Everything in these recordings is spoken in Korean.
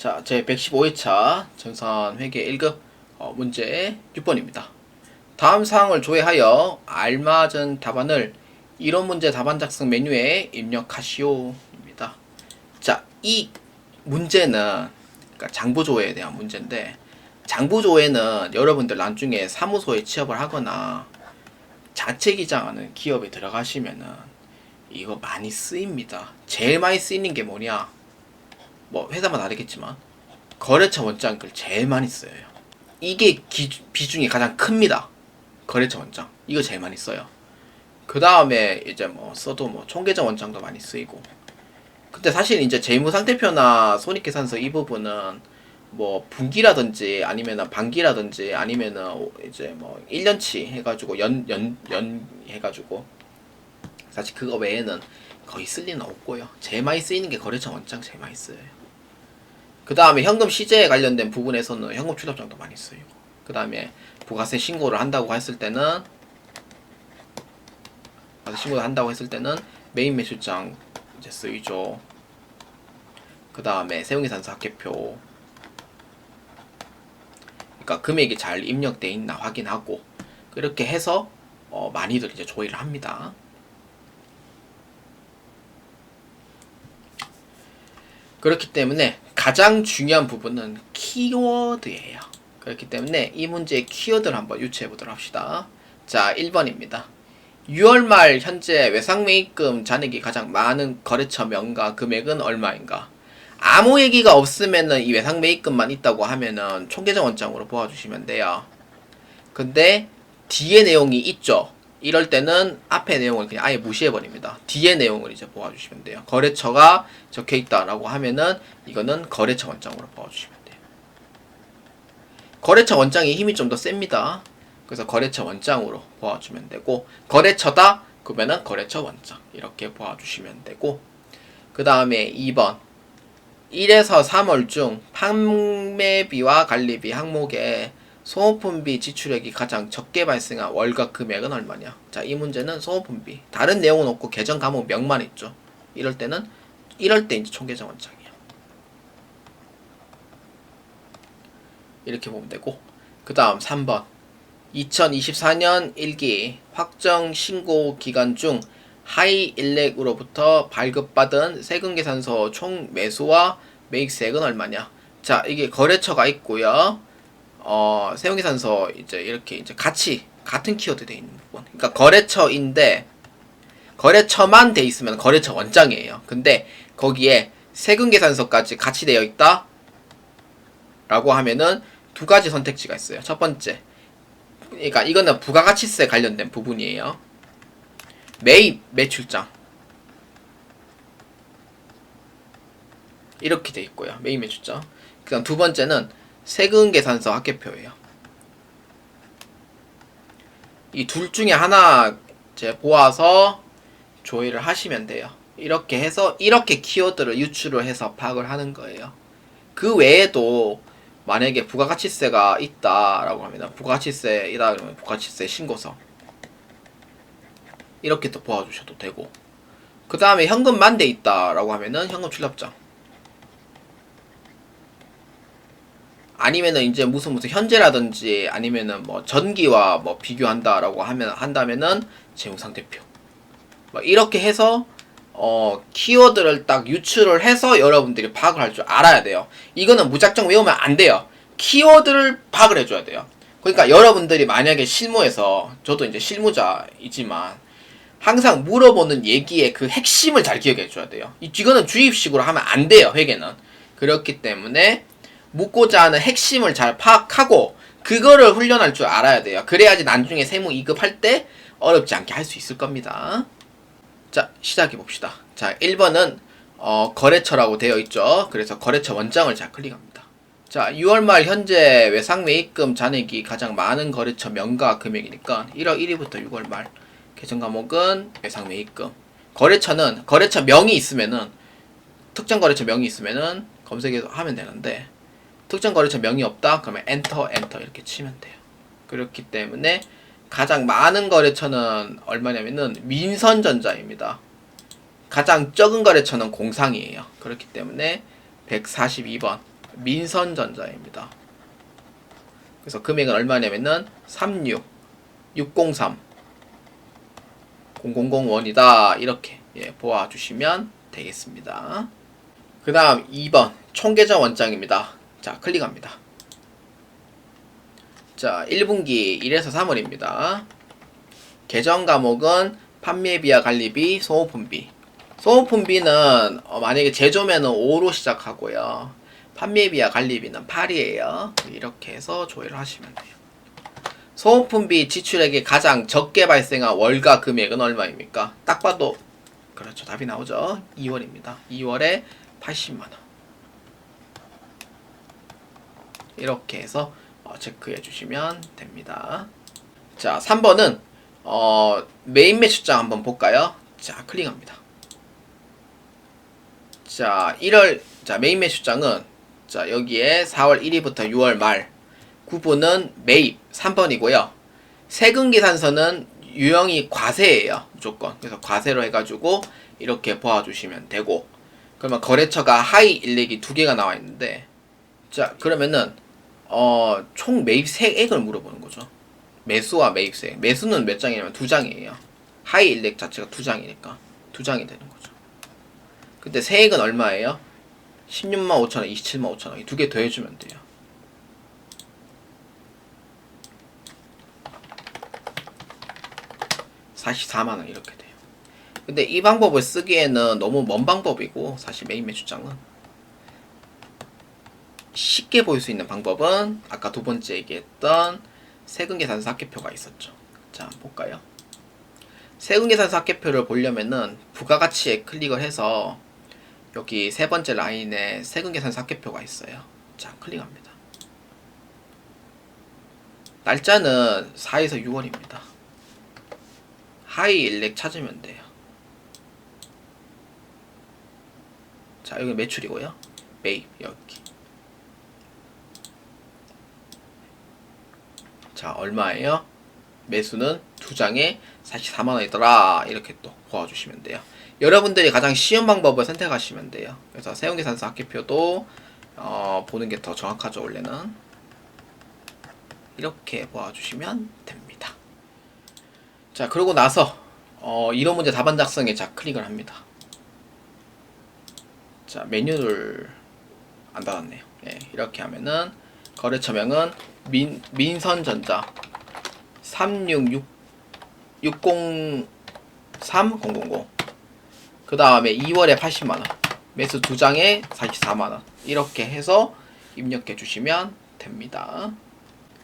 자, 제 115회차 전산 회계 1급 어, 문제 6번입니다. 다음 사항을 조회하여 알맞은 답안을 이론 문제 답안 작성 메뉴에 입력하시오입니다. 자, 이 문제는 그러니까 장부 조회에 대한 문제인데 장부 조회는 여러분들 나중에 사무소에 취업을 하거나 자체 기장하는 기업에 들어가시면은 이거 많이 쓰입니다. 제일 많이 쓰이는 게 뭐냐? 뭐 회사마다 다르겠지만 거래처 원장을 제일 많이 써요. 이게 기, 비중이 가장 큽니다. 거래처 원장 이거 제일 많이 써요. 그 다음에 이제 뭐 써도 뭐 총계정 원장도 많이 쓰이고. 근데 사실 이제 재무상태표나 손익계산서 이 부분은 뭐 분기라든지 아니면은 반기라든지 아니면은 이제 뭐 1년치 해가지고 연 연 연 해가지고 사실 그거 외에는 거의 쓸 일은 없고요. 제일 많이 쓰이는 게 거래처 원장 제일 많이 쓰여요. 그 다음에 현금 시제에 관련된 부분에서는 현금 출납장도 많이 쓰이고 그 다음에 부가세 신고를 한다고 했을 때는 부가세 신고를 한다고 했을 때는 메인 매출장 이제 쓰이죠. 그 다음에 세용계산서 합계표 그러니까 금액이 잘 입력돼 있나 확인하고 그렇게 해서 어, 많이들 이제 조회를 합니다. 그렇기 때문에 가장 중요한 부분은 키워드예요. 그렇기 때문에 이 문제의 키워드를 한번 유추해 보도록 합시다. 자, 1번입니다. 6월 말 현재 외상매입금 잔액이 가장 많은 거래처 명가 금액은 얼마인가? 아무 얘기가 없으면은 이 외상매입금만 있다고 하면은 총계정 원장으로 보아주시면 돼요. 근데 뒤에 내용이 있죠. 이럴 때는 앞에 내용을 그냥 아예 무시해 버립니다. 뒤에 내용을 이제 보아 주시면 돼요. 거래처가 적혀 있다라고 하면은 이거는 거래처 원장으로 보아 주시면 돼요. 거래처 원장이 힘이 좀 더 셉니다. 그래서 거래처 원장으로 보아 주면 되고 거래처다 그러면은 거래처 원장 이렇게 보아 주시면 되고 그 다음에 2번 1에서 3월 중 판매비와 관리비 항목에 소모품비 지출액이 가장 적게 발생한 월가 금액은 얼마냐? 자, 이 문제는 소모품비. 다른 내용은 없고 계정 과목 명만 있죠. 이럴 때는 이럴 때 이제 총계정 원장이에요. 이렇게 보면 되고 그 다음 3번 2024년 1기 확정 신고 기간 중 하이 일렉으로부터 발급받은 세금 계산서 총 매수와 매입세액은 얼마냐? 자, 이게 거래처가 있고요. 어, 세용계산서 이제 이렇게 이제 같이 같은 키워드 돼 있는 부분. 그러니까 거래처인데 거래처만 돼 있으면 거래처 원장이에요. 근데 거기에 세금 계산서까지 같이 되어 있다. 라고 하면은 두 가지 선택지가 있어요. 첫 번째. 그러니까 이거는 부가가치세 관련된 부분이에요. 매입 매출장. 이렇게 돼 있고요. 매입 매출장. 그다음 두 번째는 세금 계산서 합계표예요. 이 둘 중에 하나 이제 보아서 조회를 하시면 돼요. 이렇게 해서 이렇게 키워드를 유추를 해서 파악을 하는 거예요. 그 외에도 만약에 부가가치세가 있다라고 하면 부가가치세이다 그러면 부가가치세 신고서 이렇게 또 보아주셔도 되고 그 다음에 현금만 돼 있다라고 하면은 현금 출납장 아니면은 이제 무슨 무슨 현재라든지 아니면은 뭐 전기와 뭐 비교한다라고 하면 한다면은 재무상태표 뭐 이렇게 해서 어 키워드를 딱 유추를 해서 여러분들이 파악을 할 줄 알아야 돼요. 이거는 무작정 외우면 안 돼요. 키워드를 파악을 해줘야 돼요. 그러니까 여러분들이 만약에 실무에서 저도 이제 실무자이지만 항상 물어보는 얘기의 그 핵심을 잘 기억해 줘야 돼요. 이 이거는 주입식으로 하면 안 돼요. 회계는 그렇기 때문에 묻고자 하는 핵심을 잘 파악하고 그거를 훈련할 줄 알아야 돼요. 그래야지 나중에 세무 2급 할 때 어렵지 않게 할 수 있을 겁니다. 자, 시작해 봅시다. 자, 1번은 어, 거래처라고 되어 있죠. 그래서 거래처 원장을 자 클릭합니다. 자, 6월 말 현재 외상 매입금 잔액이 가장 많은 거래처 명가 금액이니까 1월 1일부터 6월 말 계정 과목은 외상 매입금. 거래처는 거래처 명이 있으면은 특정 거래처 명이 있으면은 검색해서 하면 되는데 특정 거래처 명이 없다 그러면 엔터 엔터 이렇게 치면 돼요. 그렇기 때문에 가장 많은 거래처는 얼마냐면은 민선전자입니다. 가장 적은 거래처는 공상이에요. 그렇기 때문에 142번 민선전자입니다. 그래서 금액은 얼마냐면은 36 603 0001이다 이렇게 예, 보아주시면 되겠습니다. 그 다음 2번 총계좌 원장입니다. 자 클릭합니다. 자 1분기 1에서 3월입니다. 계정 과목은 판매비와 관리비, 소모품비. 소모품비는 어, 만약에 제조면은 5로 시작하고요. 판매비와 관리비는 8이에요. 이렇게 해서 조회를 하시면 돼요. 소모품비 지출액이 가장 적게 발생한 월가 금액은 얼마입니까? 딱 봐도 그렇죠. 답이 나오죠. 2월입니다. 2월에 80만 원. 이렇게 해서 어, 체크해 주시면 됩니다. 자, 3번은 어, 메인 매출장 한번 볼까요? 자, 클릭합니다. 자, 1월 자, 메인 매출장은 자, 여기에 4월 1일부터 6월 말 구분은 매입 3번이고요. 세금 계산서는 유형이 과세예요. 무조건. 그래서 과세로 해 가지고 이렇게 보아 주시면 되고 그러면 거래처가 하이 일렉이 두 개가 나와 있는데 자, 그러면은 어, 총 매입 세액을 물어보는 거죠. 매수와 매입세. 매수는 몇 장이냐면 두 장이에요. 하이 일렉 자체가 두 장이니까 두 장이 되는 거죠. 근데 세액은 얼마예요? 16만 5천 원, 27만 5천 원. 이 두 개 더해주면 돼요. (44만 원) 이렇게 돼요. 근데 이 방법을 쓰기에는 너무 먼 방법이고 사실 메인 매출장은 쉽게 볼수 있는 방법은 아까 두 번째 얘기했던 세금계산서 합계표가 있었죠. 자, 볼까요? 세금계산서 합계표를 보려면은 부가가치에 클릭을 해서 여기 세 번째 라인에 세금계산서 합계표가 있어요. 자, 클릭합니다. 날짜는 4에서 6월입니다. 하이 일렉 찾으면 돼요. 자, 여기 매출이고요. 매입 여기. 자, 얼마예요? 매수는 두 장에 44만 원이더라. 이렇게 또 보아주시면 돼요. 여러분들이 가장 쉬운 방법을 선택하시면 돼요. 그래서 세운계산서 합계표도 어, 보는 게 더 정확하죠, 원래는. 이렇게 보아주시면 됩니다. 자, 그러고 나서 어, 이론 문제 답안 작성에 자 클릭을 합니다. 자, 메뉴를 안 닫았네요. 예, 이렇게 하면은 거래처명은 민, 민선전자 366 603000. 그 다음에 2월에 80만원. 매수 두 장에 44만원. 이렇게 해서 입력해 주시면 됩니다.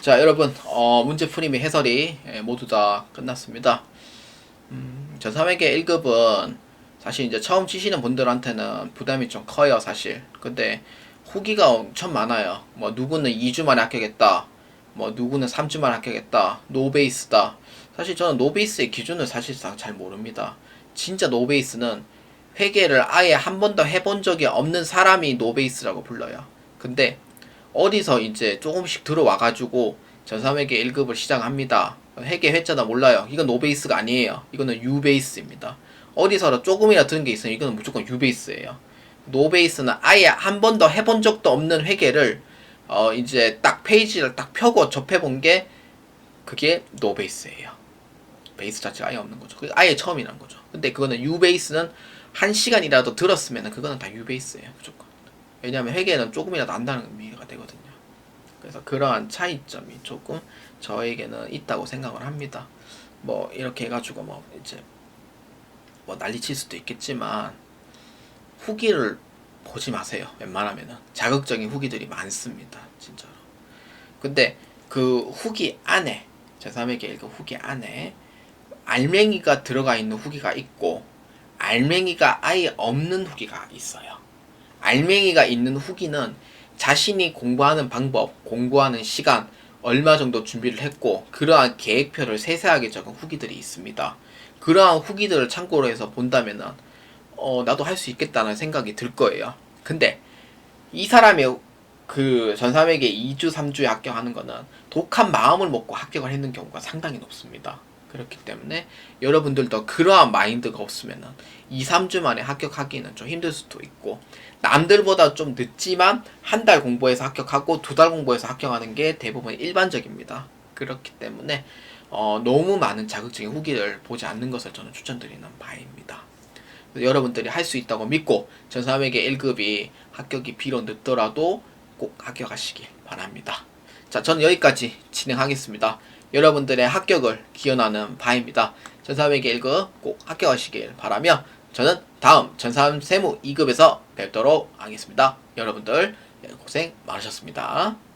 자, 여러분, 어, 문제 및 해설이 예, 모두 다 끝났습니다. 음, 저3회계 1급은 사실 이제 처음 치시는 분들한테는 부담이 좀 커요, 사실. 근데 후기가 엄청 많아요. 뭐 누구는 2주 만에 합격했다. 뭐 누구는 3주 만에 합격했다. 노베이스다. 사실 저는 노베이스의 기준을 사실상 잘 모릅니다. 진짜 노베이스는 회계를 아예 한 번도 해본 적이 없는 사람이 노베이스라고 불러요. 근데 어디서 이제 조금씩 들어와가지고 전3회계 1급을 시작합니다. 회계 회자나 몰라요. 이건 노베이스가 아니에요. 이거는 유베이스입니다. 어디서 조금이라 들은 게 있으면 이거는 무조건 유베이스예요. 노베이스는 아예 한 번도 해본 적도 없는 회계를 어 이제 딱 페이지를 딱 펴고 접해본 게 그게 노베이스예요. 베이스 자체가 아예 없는 거죠. 그게 아예 처음이란 거죠. 근데 그거는 유베이스는 한 시간이라도 들었으면 그거는 다 유베이스예요. 무조건. 왜냐하면 회계는 조금이라도 안다는 의미가 되거든요. 그래서 그러한 차이점이 조금 저에게는 있다고 생각을 합니다. 뭐 이렇게 해가지고 뭐 이제 뭐 난리칠 수도 있겠지만 후기를 보지 마세요. 웬만하면은 자극적인 후기들이 많습니다. 진짜로. 근데 그 후기 안에 제3에게 읽은 후기 안에 알맹이가 들어가 있는 후기가 있고 알맹이가 아예 없는 후기가 있어요. 알맹이가 있는 후기는 자신이 공부하는 방법, 공부하는 시간, 얼마 정도 준비를 했고 그러한 계획표를 세세하게 적은 후기들이 있습니다. 그러한 후기들을 참고로 해서 본다면은 어, 나도 할 수 있겠다는 생각이 들 거예요. 근데 이 사람이 그 전삼에게 2주, 3주에 합격하는 거는 독한 마음을 먹고 합격을 했는 경우가 상당히 높습니다. 그렇기 때문에 여러분들도 그러한 마인드가 없으면은 2, 3주 만에 합격하기는 좀 힘들 수도 있고 남들보다 좀 늦지만 한 달 공부해서 합격하고 두 달 공부해서 합격하는 게 대부분 일반적입니다. 그렇기 때문에 어, 너무 많은 자극적인 후기를 보지 않는 것을 저는 추천드리는 바입니다. 여러분들이 할 수 있다고 믿고 전사함에게 1급이 합격이 비록 늦더라도 꼭 합격하시길 바랍니다. 자, 저는 여기까지 진행하겠습니다. 여러분들의 합격을 기원하는 바입니다. 전사함에게 1급 꼭 합격하시길 바라며 저는 다음 전사함 세무 2급에서 뵙도록 하겠습니다. 여러분들 고생 많으셨습니다.